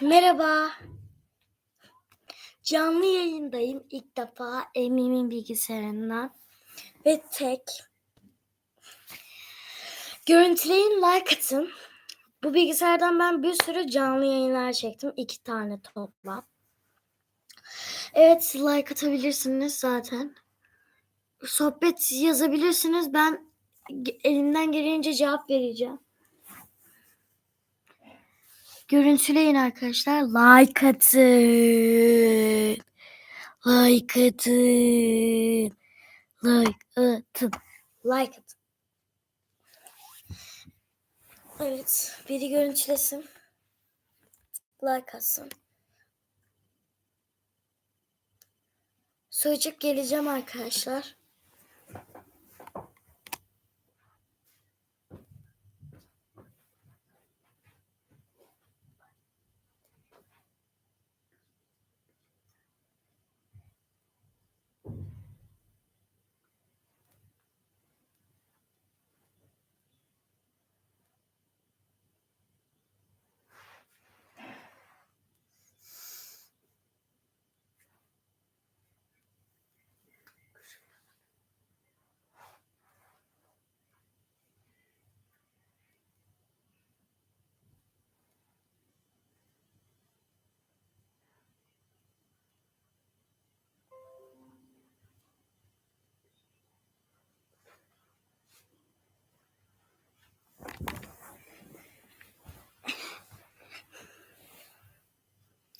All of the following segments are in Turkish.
Merhaba. Canlı yayındayım ilk defa Emin'in bilgisayarından ve tek. Görüntüleyin like atın. Bu bilgisayardan ben bir sürü canlı yayınlar çektim. iki tane toplam. Evet like atabilirsiniz zaten. Sohbet yazabilirsiniz. Ben elimden gelince cevap vereceğim. Görüntüleyin arkadaşlar. Like atın. Like atın. Like atın. Like atın. Evet. Biri görüntülesin. Like atsın. Söyleyecek geleceğim arkadaşlar.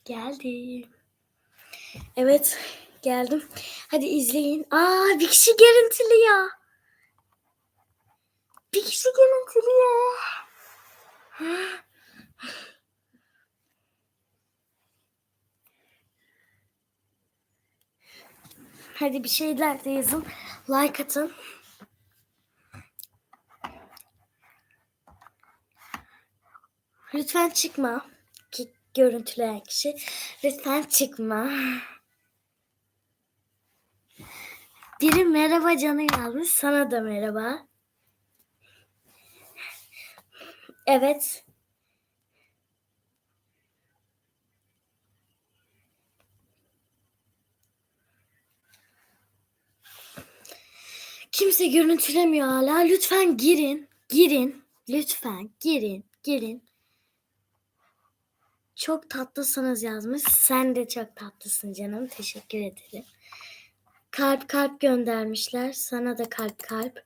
Geldim. Evet geldim. Hadi izleyin. Aa bir kişi görüntülüyor. Bir kişi görüntülüyor. Hadi bir şeyler de yazın. Like atın. Lütfen çıkma. Görüntüleyen kişi. Lütfen çıkma. Biri merhaba canı yazmış. Sana da merhaba. Evet. Kimse görüntülemiyor hala. Lütfen girin. Girin. Lütfen girin. Girin. Çok tatlısınız yazmış. Sen de çok tatlısın canım. Teşekkür ederim. Kalp kalp göndermişler. Sana da kalp kalp.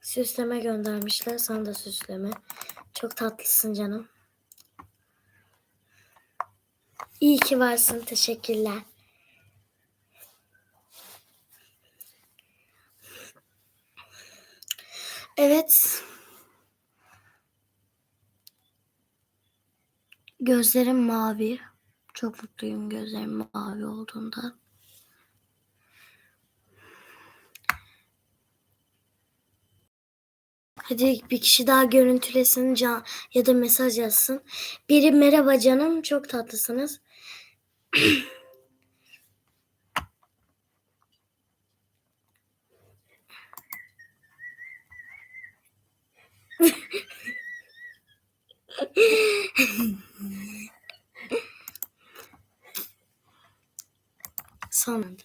Süsleme göndermişler. Sana da süsleme. Çok tatlısın canım. İyi ki varsın. Teşekkürler. Evet. Gözlerim mavi. Çok mutluyum gözlerim mavi olduğunda. Hadi bir kişi daha görüntülesin can ya da mesaj yazsın. Biri merhaba canım çok tatlısınız. そうなんだ。